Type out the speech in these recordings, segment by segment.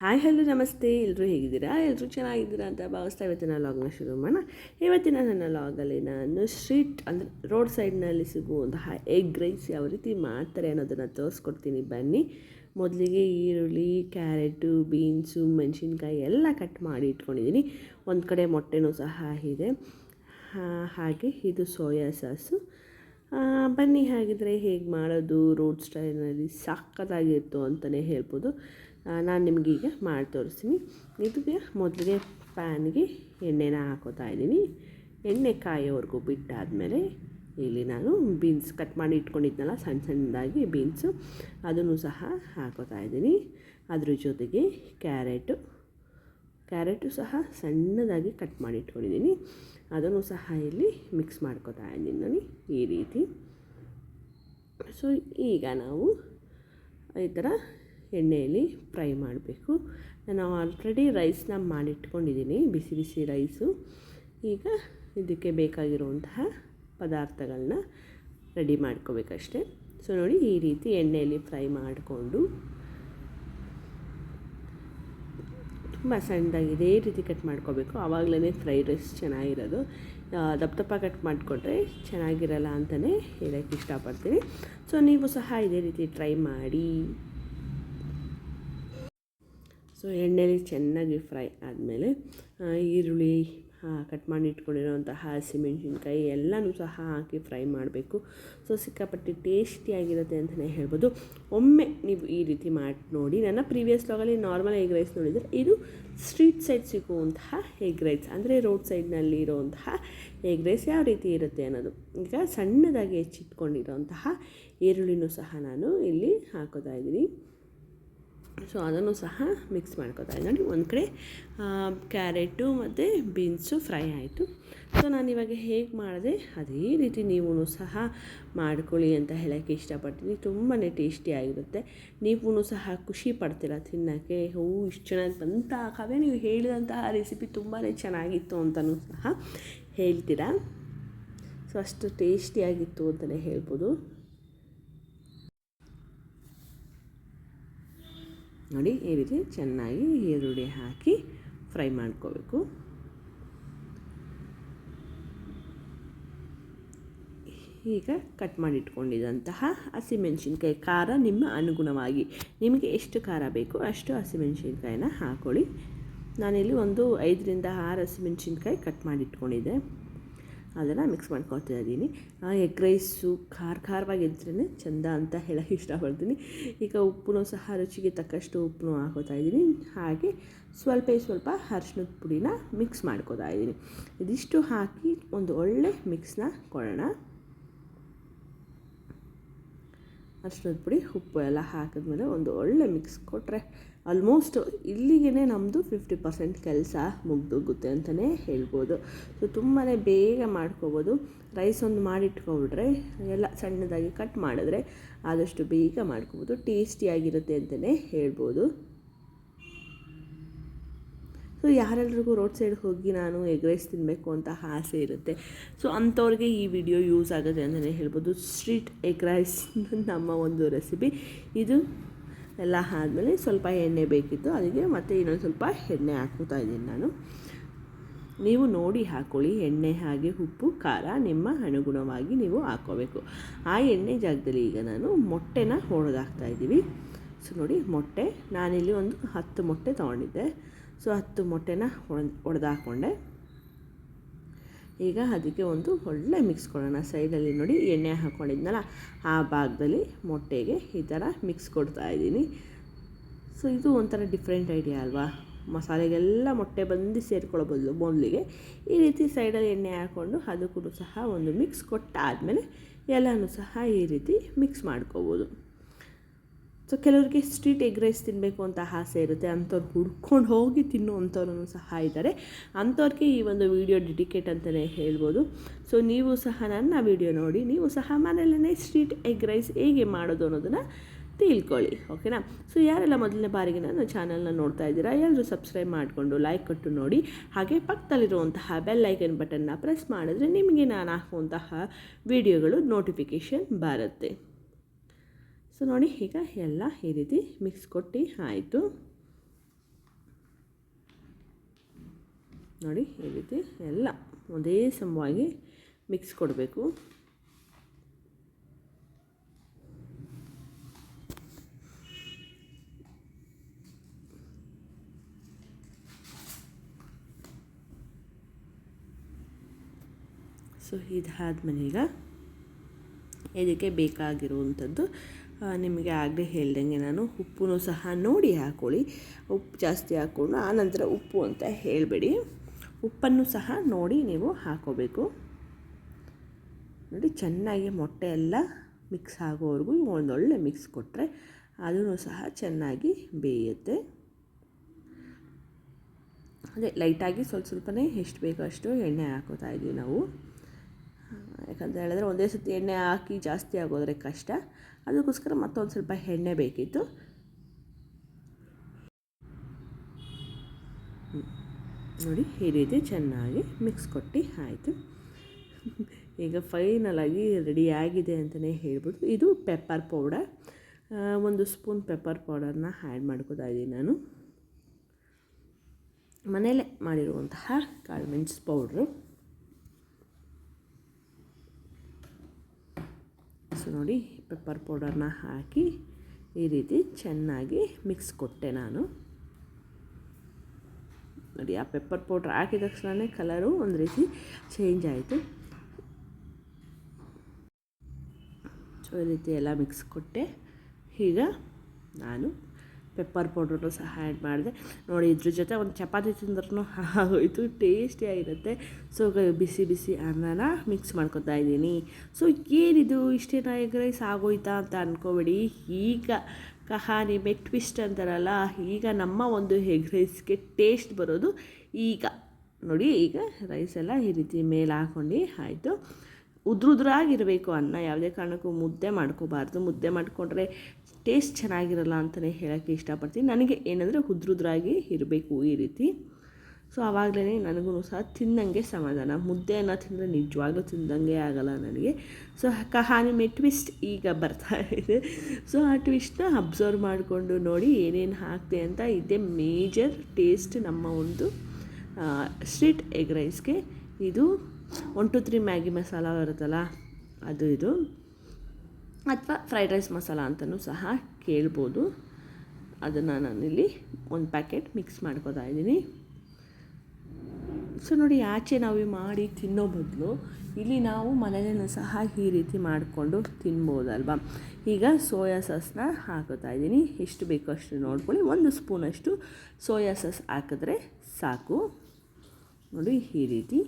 Hi, hello, ನಮಸ್ತೆ. ಎಲ್ಲರೂ ಹೇಗಿದ್ದೀರಾ? ಎಲ್ಲರೂ ಚೆನ್ನಾಗಿದ್ದೀರಾ ಅಂತ ಭಾವಿಸ್ತಾ ಇವತ್ತಿನ ಲಾಗ್ನ ಶುರು ಮಾಡೋಣ. ಇವತ್ತಿನ ನನ್ನ ಲಾಗಲ್ಲಿ ನಾನು ಸ್ಟ್ರೀಟ್ ಅಂದರೆ ರೋಡ್ ಸೈಡ್ನಲ್ಲಿ ಸಿಗುವಂತಹ ಎಗ್ ರೈಸ್ ಯಾವ ರೀತಿ ಮಾಡ್ತಾರೆ ಅನ್ನೋದನ್ನು ತೋರಿಸ್ಕೊಡ್ತೀನಿ. ಬನ್ನಿ. ಮೊದಲಿಗೆ ಈರುಳ್ಳಿ ಕ್ಯಾರೆಟು ಬೀನ್ಸು ಮೆಣಸಿನ್ಕಾಯಿ ಎಲ್ಲ ಕಟ್ ಮಾಡಿ ಇಟ್ಕೊಂಡಿದ್ದೀನಿ. ಒಂದು ಕಡೆ ಮೊಟ್ಟೆನೂ ಸಹ ಇದೆ. ಹಾಗೆ ಇದು ಸೋಯಾ ಸಾಸು. ಬನ್ನಿ, ಹಾಗಿದ್ರೆ ಹೇಗೆ ಮಾಡೋದು? ರೋಡ್ ಸ್ಟೈಲ್ನಲ್ಲಿ ಸಕ್ಕತ್ತಾಗಿತ್ತು ಅಂತಲೇ ಹೇಳ್ಬೋದು. ನಾನು ನಿಮಗೀಗ ಮಾಡಿ ತೋರಿಸ್ತೀನಿ. ಇದಕ್ಕೆ ಮೊದಲಿಗೆ ಪ್ಯಾನ್ಗೆ ಎಣ್ಣೆನ ಹಾಕೋತಾ ಇದ್ದೀನಿ. ಎಣ್ಣೆ ಕಾಯೋವರೆಗೂ ಬಿಟ್ಟಾದಮೇಲೆ ಇಲ್ಲಿ ನಾನು ಬೀನ್ಸ್ ಕಟ್ ಮಾಡಿ ಇಟ್ಕೊಂಡಿದ್ನಲ್ಲ ಸಣ್ಣ ಸಣ್ಣದಾಗಿ ಬೀನ್ಸು, ಅದನ್ನು ಸಹ ಹಾಕೋತಾ ಇದ್ದೀನಿ. ಅದ್ರ ಜೊತೆಗೆ ಕ್ಯಾರೆಟು ಕ್ಯಾರೆಟು ಸಹ ಸಣ್ಣದಾಗಿ ಕಟ್ ಮಾಡಿ ಇಟ್ಕೊಂಡಿದ್ದೀನಿ. ಅದನ್ನು ಸಹ ಇಲ್ಲಿ ಮಿಕ್ಸ್ ಮಾಡ್ಕೋತಾ ಇದ್ದೀನಿ ನಾನು ಈ ರೀತಿ. ಸೊ, ಈಗ ನಾವು ಈ ಥರ ಎಣ್ಣೆಯಲ್ಲಿ ಫ್ರೈ ಮಾಡಬೇಕು. ನಾನು ಆಲ್ರೆಡಿ ರೈಸ್ನ ಮಾಡಿಟ್ಕೊಂಡಿದ್ದೀನಿ, ಬಿಸಿ ಬಿಸಿ ರೈಸು. ಈಗ ಇದಕ್ಕೆ ಬೇಕಾಗಿರುವಂತಹ ಪದಾರ್ಥಗಳನ್ನ ರೆಡಿ ಮಾಡ್ಕೋಬೇಕಷ್ಟೆ. ಸೊ ನೋಡಿ, ಈ ರೀತಿ ಎಣ್ಣೆಯಲ್ಲಿ ಫ್ರೈ ಮಾಡಿಕೊಂಡು ತುಂಬ ಸಣ್ಣದಾಗಿ ಇದೇ ರೀತಿ ಕಟ್ ಮಾಡ್ಕೋಬೇಕು. ಆವಾಗಲೇ ಫ್ರೈಡ್ ರೈಸ್ ಚೆನ್ನಾಗಿರೋದು. ದಪ್ಪ ದಪ್ಪ ಕಟ್ ಮಾಡಿಕೊಟ್ರೆ ಚೆನ್ನಾಗಿರಲ್ಲ ಅಂತಲೇ ಹೇಳೋಕ್ಕೆ ಇಷ್ಟಪಡ್ತೀನಿ. ಸೊ ನೀವು ಸಹ ಇದೇ ರೀತಿ ಟ್ರೈ ಮಾಡಿ ಸೊ ಎಣ್ಣೆಲಿ ಚೆನ್ನಾಗಿ ಫ್ರೈ ಆದಮೇಲೆ ಈರುಳ್ಳಿ ಕಟ್ ಮಾಡಿ ಇಟ್ಕೊಂಡಿರೋಂತಹ ಹಸಿಮೆಣಸಿನ್ಕಾಯಿ ಎಲ್ಲನೂ ಸಹ ಹಾಕಿ ಫ್ರೈ ಮಾಡಬೇಕು. ಸೊ ಸಿಕ್ಕಾಪಟ್ಟೆ ಟೇಸ್ಟಿಯಾಗಿರುತ್ತೆ ಅಂತಲೇ ಹೇಳ್ಬೋದು. ಒಮ್ಮೆ ನೀವು ಈ ರೀತಿ ಮಾಡಿ ನೋಡಿ, ನನ್ನ ಪ್ರೀವಿಯಸ್ ಲಾಗಲ್ಲಿ ನಾರ್ಮಲ್ ಎಗ್ ರೈಸ್ ನೋಡಿದರೆ ಇದು ಸ್ಟ್ರೀಟ್ ಸೈಡ್ ಸಿಗುವಂತಹ ಎಗ್ ರೈಸ್, ಅಂದರೆ ರೋಡ್ ಸೈಡ್ನಲ್ಲಿ ಇರುವಂತಹ ಎಗ್ ರೈಸ್ ಯಾವ ರೀತಿ ಇರುತ್ತೆ ಅನ್ನೋದು. ಈಗ ಸಣ್ಣದಾಗಿ ಹೆಚ್ಚಿಟ್ಕೊಂಡಿರೋಂತಹ ಈರುಳ್ಳಿನೂ ಸಹ ನಾನು ಇಲ್ಲಿ ಹಾಕೋತಾ ಇದ್ದೀನಿ. ಸೊ ಅದನ್ನು ಸಹ ಮಿಕ್ಸ್ ಮಾಡ್ಕೋತಾ ನೋಡಿ, ಒಂದು ಕಡೆ ಕ್ಯಾರೆಟು ಮತ್ತು ಬೀನ್ಸು ಫ್ರೈ ಆಯಿತು. ಸೊ ಇವಾಗ ಹೇಗೆ ಮಾಡಿದೆ, ಅದೇ ರೀತಿ ನೀವು ಸಹ ಮಾಡ್ಕೊಳ್ಳಿ ಅಂತ ಹೇಳೋಕ್ಕೆ ಇಷ್ಟಪಡ್ತೀನಿ. ತುಂಬಾ ಟೇಸ್ಟಿಯಾಗಿರುತ್ತೆ ನೀವು ಸಹ ಖುಷಿ ಪಡ್ತೀರ ತಿನ್ನೋಕ್ಕೆ? ಹೂ ಇಷ್ಟು ಚೆನ್ನಾಗಿ ಬಂತ? ಕಾವೇ ನೀವು ಹೇಳಿದಂತಹ ರೆಸಿಪಿ ತುಂಬಾ ಚೆನ್ನಾಗಿತ್ತು ಅಂತಲೂ ಸಹ ಹೇಳ್ತೀರಾ? ಸೊ ಅಷ್ಟು ಟೇಸ್ಟಿಯಾಗಿತ್ತು ಅಂತಲೇ ಹೇಳ್ಬೋದು. ನೋಡಿ, ಈ ರೀತಿ ಚೆನ್ನಾಗಿ ಈರುಳ್ಳಿ ಹಾಕಿ ಫ್ರೈ ಮಾಡ್ಕೋಬೇಕು. ಈಗ ಕಟ್ ಮಾಡಿಟ್ಕೊಂಡಿದ್ದಂತಹ ಹಸಿಮೆಣಸಿನ್ಕಾಯಿ ಖಾರ ನಿಮ್ಮ ಅನುಗುಣವಾಗಿ. ನಿಮಗೆ ಎಷ್ಟು ಖಾರ ಬೇಕು ಅಷ್ಟು ಹಸಿಮೆಣಸಿನ್ಕಾಯಿನ ಹಾಕ್ಕೊಳ್ಳಿ ನಾನಿಲ್ಲಿ ಒಂದು ಐದರಿಂದ ಆರು ಹಸಿಮೆಣಸಿನ್ಕಾಯಿ ಕಟ್ ಮಾಡಿ ಇಟ್ಕೊಂಡಿದ್ದೆ ಅದನ್ನು ಮಿಕ್ಸ್ ಮಾಡ್ಕೊಳ್ತಾ ಇದ್ದೀನಿ. ಎಗ್ ರೈಸು ಖಾರ ಖಾರವಾಗಿದ್ರೇ ಚೆಂದ ಅಂತ ಹೇಳೋಕ್ಕೆ ಇಷ್ಟಪಡ್ತೀನಿ. ಈಗ ಉಪ್ಪು ಸಹ ರುಚಿಗೆ ತಕ್ಕಷ್ಟು ಉಪ್ಪು ಹಾಕೋತಾ ಇದ್ದೀನಿ. ಹಾಗೆ ಸ್ವಲ್ಪ ಸ್ವಲ್ಪ ಅರ್ಶಿನದ ಪುಡಿನ ಮಿಕ್ಸ್ ಮಾಡ್ಕೋತಾ ಇದ್ದೀನಿ. ಇದಿಷ್ಟು ಹಾಕಿ ಒಂದು ಒಳ್ಳೆ ಮಿಕ್ಸ್ನ ಕೊಡೋಣ. ಅರ್ಶಿನದ ಪುಡಿ, ಉಪ್ಪು ಎಲ್ಲ ಹಾಕಿದ್ಮೇಲೆ ಒಂದು ಒಳ್ಳೆ ಮಿಕ್ಸ್ ಕೊಟ್ಟರೆ ಆಲ್ಮೋಸ್ಟ್ ಇಲ್ಲಿಗೇ ನಮ್ಮದು ಫಿಫ್ಟಿ ಪರ್ಸೆಂಟ್ ಕೆಲಸ ಮುಗ್ದೋಗುತ್ತೆ ಅಂತಲೇ ಹೇಳ್ಬೋದು. ಸೊ ತುಂಬಾ ಬೇಗ ಮಾಡ್ಕೋಬೋದು. ರೈಸ್ ಒಂದು ಮಾಡಿಟ್ಕೊಂಡ್ರೆ, ಎಲ್ಲ ಸಣ್ಣದಾಗಿ ಕಟ್ ಮಾಡಿದ್ರೆ ಆದಷ್ಟು ಬೇಗ ಮಾಡ್ಕೋಬೋದು. ಟೇಸ್ಟಿಯಾಗಿರುತ್ತೆ ಅಂತಲೇ ಹೇಳ್ಬೋದು. ಸೊ ಯಾರೆಲ್ರಿಗೂ ರೋಡ್ ಸೈಡ್ ಹೋಗಿ ನಾನು ಎಗ್ ರೈಸ್ ತಿನ್ನಬೇಕು ಅಂತ ಆಸೆ ಇರುತ್ತೆ. ಸೊ ಅಂಥವ್ರಿಗೆ ಈ ವಿಡಿಯೋ ಯೂಸ್ ಆಗುತ್ತೆ ಅಂತಲೇ ಹೇಳ್ಬೋದು. ಸ್ಟ್ರೀಟ್ ಎಗ್ ರೈಸ್ ನಮ್ಮ ಒಂದು ರೆಸಿಪಿ ಇದು ಎಲ್ಲ ಆದಮೇಲೆ ಸ್ವಲ್ಪ ಎಣ್ಣೆ ಬೇಕಿತ್ತು. ಅದಕ್ಕೆ ಮತ್ತೆ ಇನ್ನೊಂದು ಸ್ವಲ್ಪ ಎಣ್ಣೆ ಹಾಕೋತಾ ಇದ್ದೀನಿ ನಾನು. ನೀವು ನೋಡಿ ಹಾಕ್ಕೊಳ್ಳಿ ಎಣ್ಣೆ ಹಾಗೆ ಉಪ್ಪು, ಖಾರ ನಿಮ್ಮ ಅನುಗುಣವಾಗಿ ನೀವು ಹಾಕ್ಕೋಬೇಕು. ಆ ಎಣ್ಣೆ ಜಾಗದಲ್ಲಿ ಈಗ ನಾನು ಮೊಟ್ಟೆನ ಹೊಡೆದಾಕ್ತಾ ಇದ್ದೀವಿ. ಸೊ ನೋಡಿ, ಮೊಟ್ಟೆ, ನಾನಿಲ್ಲಿ ಒಂದು ಹತ್ತು ಮೊಟ್ಟೆ ತೊಗೊಂಡಿದ್ದೆ. ಸೊ ಹತ್ತು ಮೊಟ್ಟೆನ ಹೊಡೆದು ಹಾಕ್ಕೊಂಡೆ ಈಗ ಅದಕ್ಕೆ ಒಂದು ಒಳ್ಳೆ ಮಿಕ್ಸ್ ಕೊಡೋಣ. ಸೈಡಲ್ಲಿ ನೋಡಿ ಎಣ್ಣೆ ಹಾಕ್ಕೊಂಡಿದ್ನಲ್ಲ ಆ ಭಾಗದಲ್ಲಿ ಮೊಟ್ಟೆಗೆ ಈ ಥರ ಮಿಕ್ಸ್ ಕೊಡ್ತಾ ಇದ್ದೀನಿ. ಸೊ ಇದು ಒಂಥರ ಡಿಫ್ರೆಂಟ್ ಐಡಿಯಾ ಅಲ್ವಾ? ಮಸಾಲೆಗೆಲ್ಲ ಮೊಟ್ಟೆ ಬಂದು ಸೇರ್ಕೊಳ್ಳೋ ಬದಲು ಮೊದಲಿಗೆ ಈ ರೀತಿ ಸೈಡಲ್ಲಿ ಎಣ್ಣೆ ಹಾಕ್ಕೊಂಡು ಅದಕ್ಕೂ ಸಹ ಒಂದು ಮಿಕ್ಸ್ ಕೊಟ್ಟಾದಮೇಲೆ ಎಲ್ಲನೂ ಸಹ ಈ ರೀತಿ ಮಿಕ್ಸ್ ಮಾಡ್ಕೋಬೋದು. ಸೊ ಕೆಲವರಿಗೆ ಸ್ಟ್ರೀಟ್ ಎಗ್ ರೈಸ್ ತಿನ್ನಬೇಕು ಅಂತ ಆಸೆ ಇರುತ್ತೆ. ಅಂಥವ್ರು ಹುಡ್ಕೊಂಡು ಹೋಗಿ ತಿನ್ನುವಂಥವ್ರು ಸಹ ಇದ್ದಾರೆ. ಅಂಥವ್ರಿಗೆ ಈ ಒಂದು ವಿಡಿಯೋ ಡೆಡಿಕೇಟ್ ಅಂತಲೇ ಹೇಳ್ಬೋದು. ಸೊ ನೀವು ಸಹ ನನ್ನ ವಿಡಿಯೋ ನೋಡಿ, ನೀವು ಸಹ ಮನೆಯಲ್ಲೇ ಸ್ಟ್ರೀಟ್ ಎಗ್ ರೈಸ್ ಹೇಗೆ ಮಾಡೋದು ಅನ್ನೋದನ್ನು ತಿಳ್ಕೊಳ್ಳಿ ಓಕೆನಾ ಸೊ ಯಾರೆಲ್ಲ ಮೊದಲನೇ ಬಾರಿಗೆ ನನ್ನ ಚಾನಲ್ನ ನೋಡ್ತಾ ಇದ್ದೀರಾ, ಎಲ್ಲರೂ ಸಬ್ಸ್ಕ್ರೈಬ್ ಮಾಡಿಕೊಂಡು ಲೈಕ್ ಕೊಟ್ಟು ನೋಡಿ. ಹಾಗೆ ಪಕ್ಕದಲ್ಲಿರುವಂತಹ ಬೆಲ್ ಐಕನ್ ಬಟನ್ನ ಪ್ರೆಸ್ ಮಾಡಿದ್ರೆ ನಿಮಗೆ ನಾನು ಹಾಕುವಂತಹ ವಿಡಿಯೋಗಳು ನೋಟಿಫಿಕೇಷನ್ ಬರುತ್ತೆ. ಸೊ ನೋಡಿ, ಈಗ ಎಲ್ಲ ಈ ರೀತಿ ಮಿಕ್ಸ್ ಕೊಟ್ಟು ಆಯಿತು. ನೋಡಿ, ಈ ರೀತಿ ಎಲ್ಲ ಒಂದೇ ಸಮವಾಗಿ ಮಿಕ್ಸ್ ಕೊಡಬೇಕು. ಸೊ ಇದಾದ್ಮೇಲೆ ಈಗ ಇದಕ್ಕೆ ಬೇಕಾಗಿರುವಂಥದ್ದು ನಿಮಗೆ ಆಗಲೇ ಹೇಳ್ದಂಗೆ ನಾನು ಉಪ್ಪು ಸಹ ನೋಡಿ ಹಾಕ್ಕೊಳ್ಳಿ ಉಪ್ಪು ಜಾಸ್ತಿ ಹಾಕ್ಕೊಂಡು ಆನಂತರ ಉಪ್ಪು ಅಂತ ಹೇಳಬೇಡಿ. ಉಪ್ಪನ್ನು ಸಹ ನೋಡಿ ನೀವು ಹಾಕೋಬೇಕು. ನೋಡಿ, ಚೆನ್ನಾಗಿ ಮೊಟ್ಟೆ ಎಲ್ಲ ಮಿಕ್ಸ್ ಆಗೋವರೆಗೂ ಒಂದೊಳ್ಳೆ ಮಿಕ್ಸ್ ಕೊಟ್ಟರೆ ಅದನ್ನು ಸಹ ಚೆನ್ನಾಗಿ ಬೇಯುತ್ತೆ. ಅದೇ, ಲೈಟಾಗಿ ಸ್ವಲ್ಪ ಸ್ವಲ್ಪನೇ ಎಷ್ಟು ಬೇಕೋ ಅಷ್ಟು ಎಣ್ಣೆ ಹಾಕೋತಾ ಇದ್ದೀವಿ ನಾವು. ಯಾಕಂತ ಹೇಳಿದ್ರೆ ಒಂದೇ ಸತಿ ಎಣ್ಣೆ ಹಾಕಿ ಜಾಸ್ತಿ ಆಗೋದ್ರೆ ಕಷ್ಟ. ಅದಕ್ಕೋಸ್ಕರ ಮತ್ತೊಂದು ಸ್ವಲ್ಪ ಎಣ್ಣೆ ಬೇಕಿತ್ತು. ನೋಡಿ, ಈ ರೀತಿ ಚೆನ್ನಾಗಿ ಮಿಕ್ಸ್ ಕೊಟ್ಟು ಆಯಿತು. ಈಗ ಫೈನಲಾಗಿ ಆಗಿದೆ ಅಂತಲೇ ಹೇಳ್ಬೋದು ಇದು ಪೆಪ್ಪರ್ ಪೌಡರ್ ಒಂದು ಸ್ಪೂನ್ ಪೆಪ್ಪರ್ ಪೌಡರ್ನ ಆ್ಯಡ್ ಮಾಡ್ಕೋತಾ ಇದ್ದೀನಿ ನಾನು. ಮನೆಯಲ್ಲೇ ಮಾಡಿರುವಂತಹ ಕಾಳು ಮೆಣಸು ಪೌಡ್ರು ನೋಡಿ ಪೆಪ್ಪರ್ ಪೌಡರ್ನ ಹಾಕಿ ಈ ರೀತಿ ಚೆನ್ನಾಗಿ ಮಿಕ್ಸ್ ಕೊಟ್ಟೆ ನಾನು. ನೋಡಿ, ಆ ಪೆಪ್ಪರ್ ಪೌಡ್ರ್ ಹಾಕಿದ ತಕ್ಷಣವೇ ಕಲರು ಒಂದು ರೀತಿ ಚೇಂಜ್ ಆಯಿತು. ಸೊ ಈ ರೀತಿ ಎಲ್ಲ ಮಿಕ್ಸ್ ಕೊಟ್ಟೆ. ಈಗ ನಾನು ಪೆಪ್ಪರ್ ಪೌಡ್ರನ್ನು ಸಹ ಆ್ಯಡ್ ಮಾಡಿದೆ. ನೋಡಿ ಇದ್ರ ಜೊತೆ ಒಂದು ಚಪಾತಿ ತಿಂದ್ರೂ ಆಗೋಯಿತು ಟೇಸ್ಟಿಯಾಗಿರುತ್ತೆ ಸೊ ಬಿಸಿ ಬಿಸಿ ಅನ್ನನ ಮಿಕ್ಸ್ ಮಾಡ್ಕೊತಾ ಇದ್ದೀನಿ. ಸೊ ಏನಿದು? ಇಷ್ಟೇನಾ ಎಗ್ ರೈಸ್ ಆಗೋಯ್ತಾ ಅಂತ ಅಂದ್ಕೋಬೇಡಿ ಈಗ ಕಹಾನಿ ಮೆಟ್ ಟ್ವಿಸ್ಟ್ ಅಂತಾರಲ್ಲ, ಈಗ ನಮ್ಮ ಒಂದು ಎಗ್ ರೈಸ್ಗೆ ಟೇಸ್ಟ್ ಬರೋದು ಈಗ. ನೋಡಿ, ಈಗ ರೈಸ್ ಎಲ್ಲ ಈ ರೀತಿ ಮೇಲೆ ಹಾಕ್ಕೊಂಡು ಆಯಿತು. ಉದ್ರುದ್ರಾಗಿರಬೇಕು ಅನ್ನ ಯಾವುದೇ ಕಾರಣಕ್ಕೂ ಮುದ್ದೆ ಮಾಡ್ಕೋಬಾರ್ದು. ಮುದ್ದೆ ಮಾಡಿಕೊಂಡ್ರೆ ಟೇಸ್ಟ್ ಚೆನ್ನಾಗಿರಲ್ಲ ಅಂತಲೇ ಹೇಳೋಕ್ಕೆ ಇಷ್ಟಪಡ್ತೀನಿ. ನನಗೆ ಏನಂದರೆ ಉದ್ರುದ್ರಾಗಿ ಇರಬೇಕು ಈ ರೀತಿ. ಸೊ ಆವಾಗಲೇ ನನಗೂ ಸಹ ತಿನ್ನಂಗೆ ಸಮಾಧಾನ. ಮುದ್ದೆಯನ್ನು ತಿಂದರೆ ನಿಜವಾಗ್ಲೂ ತಿಂದಂಗೆ ಆಗಲ್ಲ ನನಗೆ. ಸೊ ಕಹಾನಿ ಮೇ ಟ್ವಿಸ್ಟ್ ಈಗ ಬರ್ತಾ ಇದೆ. ಸೊ, ಆ ಟ್ವಿಸ್ಟ್ನ ಅಬ್ಸರ್ವ್ ಮಾಡಿಕೊಂಡು ನೋಡಿ ಏನೇನು ಹಾಕ್ತೆ ಅಂತ ಇದೇ ಮೇಜರ್ ಟೇಸ್ಟ್ ನಮ್ಮ ಒಂದು ಸ್ಟ್ರೀಟ್ ಎಗ್ ರೈಸ್ಗೆ. ಇದು one, two, three Maggi masala ಬರುತ್ತಲ್ಲ, ಅದು ಇದು. ಅಥವಾ ಫ್ರೈಡ್ ರೈಸ್ ಮಸಾಲ ಅಂತಲೂ ಸಹ ಕೇಳ್ಬೋದು. ಅದನ್ನು ನಾನಿಲ್ಲಿ ಒಂದು ಪ್ಯಾಕೆಟ್ ಮಿಕ್ಸ್ ಮಾಡ್ಕೋತಾ ಇದ್ದೀನಿ. ಸೊ ನೋಡಿ, ಆಚೆ ನಾವು ಮಾಡಿ ತಿನ್ನೋ ಬದಲು ಇಲ್ಲಿ ನಾವು ಮನೆಯಲ್ಲೂ ಸಹ ಈ ರೀತಿ ಮಾಡಿಕೊಂಡು ತಿನ್ಬೋದಲ್ವಾ? ಈಗ ಸೋಯಾ ಸಾಸ್ನ ಹಾಕೋತಾ ಇದ್ದೀನಿ. ಎಷ್ಟು ಬೇಕೋ ಅಷ್ಟು ನೋಡ್ಕೊಳ್ಳಿ. ಒಂದು ಸ್ಪೂನಷ್ಟು ಸೋಯಾ ಸಾಸ್ ಹಾಕಿದ್ರೆ ಸಾಕು. ನೋಡಿ, ಈ ರೀತಿ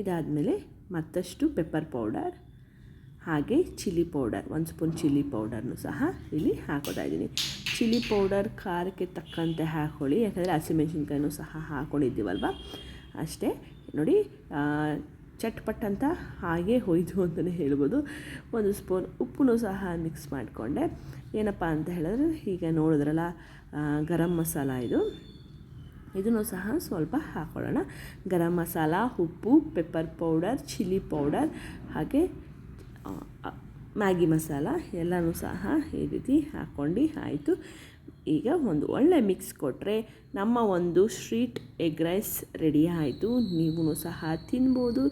ಇದಾದಮೇಲೆ ಮತ್ತಷ್ಟು ಪೆಪ್ಪರ್ ಪೌಡರ್ ಹಾಗೆ ಚಿಲ್ಲಿ ಪೌಡರ್ ಒಂದು ಸ್ಪೂನ್ ಚಿಲ್ಲಿ ಪೌಡರ್ನು ಸಹ ಇಲ್ಲಿ ಹಾಕೋತಾ ಇದ್ದೀನಿ. ಚಿಲ್ಲಿ ಪೌಡರ್ ಖಾರಕ್ಕೆ ತಕ್ಕಂತೆ ಹಾಕೊಳ್ಳಿ, ಯಾಕಂದರೆ ಹಸಿಮೆಣ್ಸಿನ್ಕಾಯಿನೂ ಸಹ ಹಾಕ್ಕೊಂಡಿದ್ದೀವಲ್ವ ಅಷ್ಟೇ, ನೋಡಿ ಚಟ್ಪಟ್ ಅಂತ ಹಾಗೆ ಹೋಯ್ತು ಅಂತಲೇ ಹೇಳ್ಬೋದು. ಒಂದು ಸ್ಪೂನ್ ಉಪ್ಪು ಸಹ ಮಿಕ್ಸ್ ಮಾಡಿಕೊಂಡೆ. ಏನಪ್ಪ ಅಂತ ಹೇಳಿದ್ರೆ, ಈಗ ನೋಡಿದ್ರಲ್ಲ ಗರಂ ಮಸಾಲ ಇದು. ಇದನ್ನು ಸಹ ಸ್ವಲ್ಪ ಹಾಕ್ಕೊಳ್ಳೋಣ ಗರಂ ಮಸಾಲ, ಉಪ್ಪು ಪೆಪ್ಪರ್ ಪೌಡರ್ ಚಿಲ್ಲಿ ಪೌಡರ್ ಹಾಗೆ ಮ್ಯಾಗಿ ಮಸಾಲ ಎಲ್ಲನೂ ಸಹ ಈ ರೀತಿ ಹಾಕ್ಕೊಂಡು ಆಯಿತು. ಈಗ ಒಂದು ಒಳ್ಳೆ ಮಿಕ್ಸ್ ಕೊಟ್ಟರೆ ನಮ್ಮ ಒಂದು ಸ್ಟ್ರೀಟ್ ಎಗ್ ರೈಸ್ ರೆಡಿ ಆಯಿತು. ನೀವು ಸಹ ತಿನ್ಬೋದು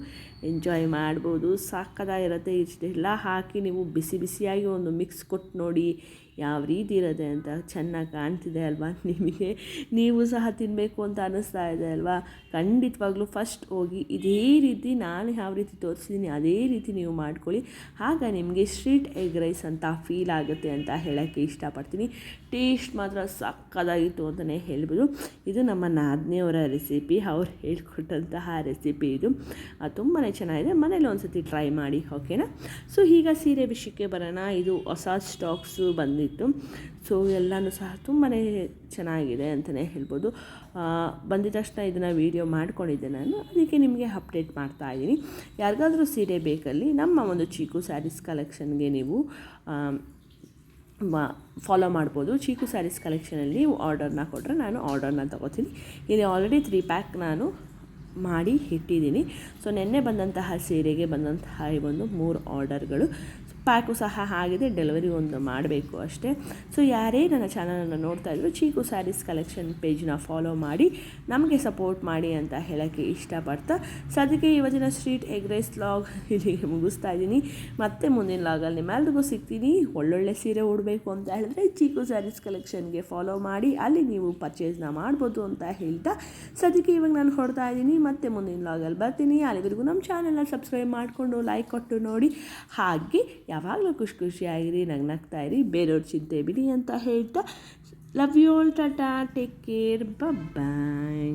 ಎಂಜಾಯ್ ಮಾಡ್ಬೋದು. ಸಾಕದಾಗಿರುತ್ತೆ ಇಷ್ಟೆಲ್ಲ ಹಾಕಿ ನೀವು ಬಿಸಿ ಬಿಸಿಯಾಗಿ ಒಂದು ಮಿಕ್ಸ್ ಕೊಟ್ಟು ನೋಡಿ. ಯಾವ ರೀತಿ ಇರುತ್ತೆ ಅಂತ ಚೆನ್ನಾಗಿ ಕಾಣ್ತಿದೆ ಅಲ್ವಾ ನಿಮಗೆ? ನೀವು ಸಹ ತಿನ್ನಬೇಕು ಅಂತ ಅನ್ನಿಸ್ತಾ ಇದೆ ಅಲ್ವಾ? ಖಂಡಿತವಾಗ್ಲೂ ಫಸ್ಟ್ ಹೋಗಿ ಇದೇ ರೀತಿ ನಾನು ಯಾವ ರೀತಿ ತೋರಿಸಿದ್ದೀನಿ ಅದೇ ರೀತಿ ನೀವು ಮಾಡ್ಕೊಳ್ಳಿ. ಆಗ ನಿಮಗೆ ಸ್ಟ್ರೀಟ್ ಎಗ್ ರೈಸ್ ಅಂತ ಫೀಲ್ ಆಗುತ್ತೆ ಅಂತ ಹೇಳೋಕ್ಕೆ ಇಷ್ಟಪಡ್ತೀನಿ. ಟೇಸ್ಟ್ ಮಾತ್ರ ಸಕ್ಕದಾಗಿತ್ತು ಅಂತಲೇ ಹೇಳ್ಬೋದು. ಇದು ನಮ್ಮ ನಾದಿನಿಯವರ ರೆಸಿಪಿ ಅವ್ರು ಹೇಳ್ಕೊಟ್ಟಂತಹ ರೆಸಿಪಿ ಇದು. ತುಂಬಾ ಚೆನ್ನಾಗಿದೆ. ಮನೇಲಿ ಒಂದು ಸತಿ ಟ್ರೈ ಮಾಡಿ ಓಕೆನಾ ಸೊ ಈಗ ಸೀರೆ ವಿಷಯಕ್ಕೆ ಬರೋಣ. ಇದು ಹೊಸ ಸ್ಟಾಕ್ಸು ಬಂದಿತ್ತು ಸೊ ಎಲ್ಲನೂ ಸಹ ತುಂಬಾ ಚೆನ್ನಾಗಿದೆ ಅಂತಲೇ ಹೇಳ್ಬೋದು. ಬಂದಿದ ತಕ್ಷಣ ಇದನ್ನು ವೀಡಿಯೋ ಮಾಡ್ಕೊಂಡಿದ್ದೆ ನಾನು. ಅದಕ್ಕೆ ನಿಮಗೆ ಅಪ್ಡೇಟ್ ಮಾಡ್ತಾ ಇದ್ದೀನಿ. ಯಾರಿಗಾದರೂ ಸೀರೆ ಬೇಕಲ್ಲಿ, ನಮ್ಮ ಒಂದು ಚೀಕು ಸ್ಯಾರೀಸ್ ಕಲೆಕ್ಷನ್ಗೆ ನೀವು ಫಾಲೋ ಮಾಡ್ಬೋದು. ಚೀಕು ಸ್ಯಾರೀಸ್ ಕಲೆಕ್ಷನಲ್ಲಿ ಆರ್ಡರ್ನ ಕೊಟ್ಟರೆ ನಾನು ಆರ್ಡರ್ನ ತೊಗೋತೀನಿ. ಇಲ್ಲಿ ಆಲ್ರೆಡಿ ತ್ರೀ ಪ್ಯಾಕ್ ನಾನು ಮಾಡಿ ಇಟ್ಟಿದ್ದೀನಿ. ಸೊ ನಿನ್ನೆ ಬಂದಂತಹ ಸೀರೆಗೆ ಬಂದಂತಹ ಈ ಒಂದು ಮೂರು ಆರ್ಡರ್ಗಳು ಪ್ಯಾಕು ಸಹ ಆಗಿದೆ ಡೆಲಿವರಿ ಒಂದು ಮಾಡಬೇಕು ಅಷ್ಟೇ. ಸೊ ಯಾರೇ ನನ್ನ ಚಾನಲನ್ನು ನೋಡ್ತಾ ಇದ್ರು ಚೀಕು ಸ್ಯಾರೀಸ್ ಕಲೆಕ್ಷನ್ ಪೇಜ್ನ ಫಾಲೋ ಮಾಡಿ, ನಮಗೆ ಸಪೋರ್ಟ್ ಮಾಡಿ ಅಂತ ಹೇಳೋಕ್ಕೆ ಇಷ್ಟಪಡ್ತಾ ಸದ್ಯಕ್ಕೆ ಇವತ್ತಿನ ಸ್ಟ್ರೀಟ್ ಎಗ್ ರೈಸ್ ಲಾಗ್ ಇಲ್ಲಿಗೆ ಮುಗಿಸ್ತಾ ಇದ್ದೀನಿ. ಮತ್ತೆ ಮುಂದಿನ ಲಾಗಲ್ಲಿ ನಿಮ್ಮೆಲ್ರಿಗೂ ಸಿಗ್ತೀನಿ. ಒಳ್ಳೊಳ್ಳೆ ಸೀರೆ ಉಡಬೇಕು ಅಂತ ಹೇಳಿದ್ರೆ ಚೀಕು ಸ್ಯಾರೀಸ್ ಕಲೆಕ್ಷನ್ಗೆ ಫಾಲೋ ಮಾಡಿ, ಅಲ್ಲಿ ನೀವು ಪರ್ಚೇಸ್ನ ಮಾಡ್ಬೋದು ಅಂತ ಹೇಳ್ತಾ ಸದ್ಯಕ್ಕೆ ಇವಾಗ ನಾನು ಹೊಡ್ತಾ ಇದ್ದೀನಿ. ಮತ್ತೆ ಮುಂದಿನ ಲಾಗಲ್ಲಿ ಬರ್ತೀನಿ. ಅಲ್ಲಿವರೆಗೂ ನಮ್ಮ ಚಾನೆಲ್ನ ಸಬ್ಸ್ಕ್ರೈಬ್ ಮಾಡಿಕೊಂಡು ಲೈಕ್ ಕೊಟ್ಟು ನೋಡಿ. ಹಾಗೆ ಯಾವಾಗಲೂ ಖುಷಿ ಖುಷಿಯಾಗಿರಿ ನಗ್ನಗ್ತಾ ಇರಿ, ಬೇರೆಯವ್ರ ಚಿಂತೆ ಬಿಡಿ ಅಂತ ಹೇಳ್ತಾ love you all tata take care bye